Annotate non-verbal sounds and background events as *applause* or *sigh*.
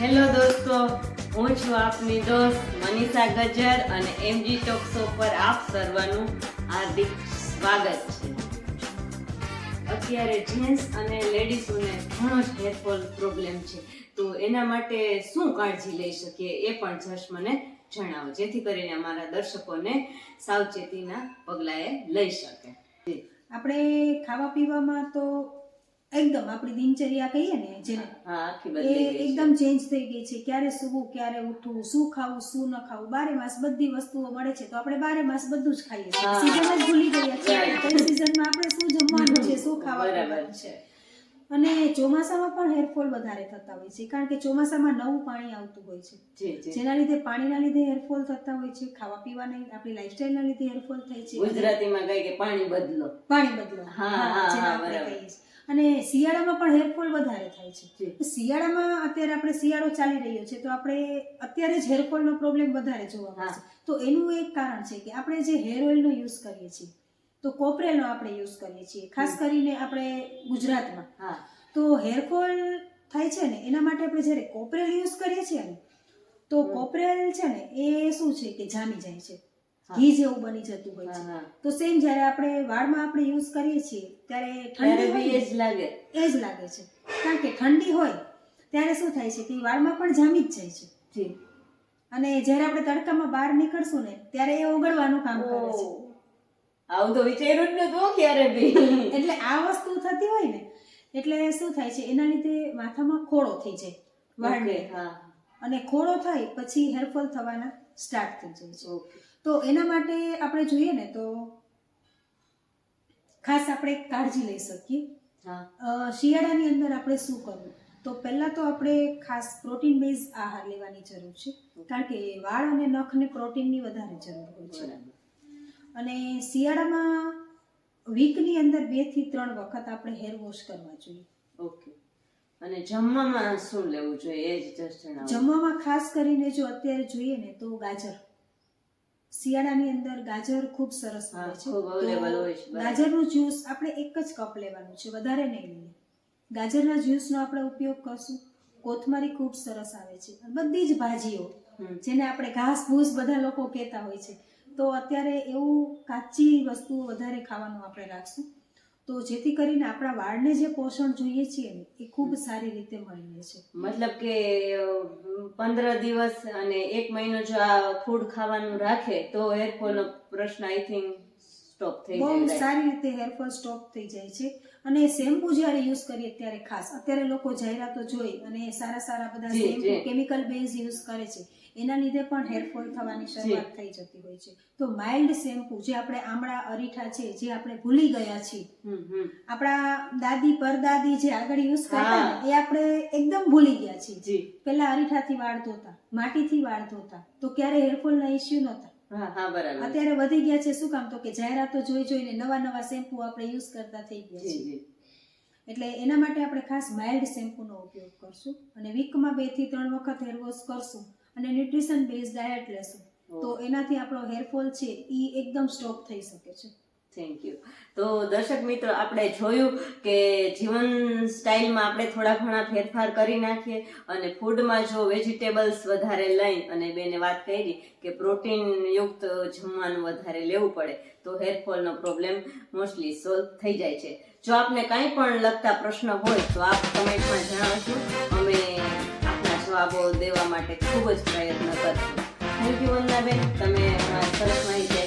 Hello દોસ્તો, હું છું આપની દોસ્ત મનીષા ગજર અને એમજી ટોક્સો પર આપ સર્વનું હાર્દિક સ્વાગત છે. અત્યારે જેન્ટ્સ અને લેડીઝોને ઘણો જ હેરફોલ પ્રોબ્લેમ છે. તો એના માટે શું કાળજી લઈ શકીએ એ પણ જશ મને જણાવો, જેથી કરીને અમારા દર્શકોને સાવચેતીના પગલાએ લઈ શકે. આપણે ખાવા પીવામાં તો એકદમ આપણી દિનચર્યા કહીએ ને જેને એ છે. એકદમ ચેન્જ થઈ ગઈ છે. ક્યારે સુવું ક્યારે ઉઠવું શું ખાવું શું ન ખાવું. બારે માસ બધી વસ્તુઓ મળે છે. તો આપણે બારે માસ બધું જ ખાઈએ છીએ. સીઝન જ ભૂલી ગયા છીએ. કઈ સીઝનમાં આપણે શું જમવાનું છે શું ખાવાનું છે. છે. અને ચોમાસામાં પણ હેરફોલ વધારે થતા હોય છે. કારણ કે ચોમાસામાં નવું પાણી આવતું હોય છે. જી જી. જેના લીધે પાણીના લીધે હેરફોલ થતા હોય છે. ખાવા પીવાની આપણી લાઈફસ્ટાઈલના લીધે હેરફોલ થાય છે. ગુજરાતીમાં કહે કે પાણી બદલો. પાણી બદલો. હા, હા, બરાબર. અને શિયાળામાં પણ હેરફોલ વધારે થાય છે. તો શિયાળામાં અત્યારે આપણે શિયાળો ચાલી રહ્યો છે તો આપણે અત્યારે જ હેરફોલનો પ્રોબ્લેમ વધારે જોવા મળે છે. તો એનું એક કારણ છે કે આપણે જે હેર ઓઇલનો યુઝ કરીએ છીએ તો કોપરેલનો આપણે યુઝ કરીએ છીએ ખાસ કરીને આપણે ગુજરાતમાં. હા. તો હેરફોલ થાય છે ને એના માટે આપણે જ્યારે કોપરેલ યુઝ કરીએ છીએ ને તો કોપરેલ છે ને એ શું છે કે જામી જાય છે. ઘી જેવું બની જતું હોય છે. તો સેમ જ્યારે આપણે વાળમાં આપણે યુઝ કરીએ છીએ ત્યારે ઠંડી એ જ લાગે. એ જ લાગે છે. કારણ કે ઠંડી હોય ત્યારે શું થાય છે કે વાળમાં પણ જામી જ જાય છે. અને જ્યારે આપણે તડકામાં બહાર નીકળશું ને ત્યારે એ ઓગળવાનું કામ કરે છે. આવું તો વિચાર્યું જ નતું ક્યારે બી. *laughs* એટલે આ વસ્તુ થતી હોય ને એટલે શું થાય છે એના લીધે માથામાં ખોડો થઈ જાય વાળને. હા. અને ખોડો થાય પછી હેરફોલ થવાના સ્ટાર્ટ થઈ જાય છે. ઓકે. તો એના માટે આપણે જોઈએ ને તો ખાસ આપણે કાળજી લઈ શકીએ. શિયાળાની અંદર આપણે શું કરવું? તો પહેલાં તો આપણે ખાસ પ્રોટીન બેઝ આહાર લેવાની જરૂર છે. કારણ કે વાળ અને નખને પ્રોટીનની વધારે જરૂર હોય છે. અને શિયાળામાં વીકની અંદર બેથી ત્રણ વખત આપણે હેર વોશ કરવા જોઈએ. ઓકે. અને જમવામાં શું લેવું જોઈએ? એ જ જસ્ટ જમવામાં ખાસ કરીને જો અત્યારે જોઈએ ને તો ગાજર. શિયાળાની અંદર ગાજર ખૂબ સરસ હોય છે, ગાજરનું જ્યુસ આપણે એક જ કપ લેવાનું છે વધારે નહીં લઈએ. ગાજરના જ્યુસનો આપણે ઉપયોગ કરશું. કોથમરી ખૂબ સરસ આવે છે. બધી જ ભાજીઓ જેને આપણે ઘાસ ભૂસ બધા લોકો કહેતા હોય છે. તો અત્યારે એવું કાચી વસ્તુ વધારે ખાવાનું આપણે રાખશું. તો જેથી કરીને આપણા વાળને જે પોષણ જોઈએ છીએ ને એ ખૂબ સારી રીતે મળી રહે છે. મતલબ કે પંદર દિવસ અને એક મહિનો જો આ ફૂડ ખાવાનું રાખે તો હેરફોલ નો પ્રશ્ન આઈ થિંક સ્ટોપ થઈ બહુ? સારી રીતે હેરફોલ સ્ટોપ થઈ જાય છે. અને શેમ્પુ જ્યારે યુઝ કરીએ ત્યારે ખાસ અત્યારે લોકો જાહેરાતો જોઈ અને સારા સારા બધા શેમ્પુ કેમિકલ બેઝ યુઝ કરે છે. એના લીધે પણ હેરફોલ થવાની શરૂઆત થઈ જતી હોય છે. તો માઇલ્ડ શેમ્પુ જે આપણે આમળા અરીઠા છે જે આપણે ભૂલી ગયા છીએ. આપણા દાદી પરદાદી જે આગળ યુઝ કરતા એ આપણે એકદમ ભૂલી ગયા છીએ. પેલા અરીઠાથી વાળ ધોતા માટીથી વાળ ધોતા. તો ક્યારે હેરફોલના ઇસ્યુ નહોતા. અત્યારે વધી ગયા છે. શું કામ? તો કે જાહેરાતો જોઈ જોઈને નવા નવા શેમ્પુ આપણે યુઝ કરતા થઈ ગયા જી છે એટલે એના માટે આપણે ખાસ માઇલ્ડ શેમ્પૂનો ઉપયોગ કરશું અને વીકમાં બેથી ત્રણ વખત હેર વોશ કરશું અને ન્યુટ્રિશન બેઝ ડાયટ લેશું. તો એનાથી આપણો હેરફોલ છે એ એકદમ સ્ટોપ થઈ શકે છે. થેન્ક યુ તો દર્શક મિત્રો, આપણે જોયું કે જીવન સ્ટાઇલમાં આપણે થોડા ઘણા ફેરફાર કરી નાખીએ અને ફૂડમાં જો વેજીટેબલ્સ વધારે લઈ અને બેને વાત કરી કે પ્રોટીનયુક્ત જમવાનું વધારે લેવું પડે, તો હેરફોલનો પ્રોબ્લેમ મોસ્ટલી સોલ્વ થઈ જાય છે. જો આપને કાંઈ પણ લગતા પ્રશ્ન હોય, તો આપ કમેન્ટમાં જણાવજો. અમે આપના જવાબો દેવા માટે ખૂબ જ પ્રયત્ન કરશું. થેન્ક યુ વંદનાબેન. તમે સરસ માહિતી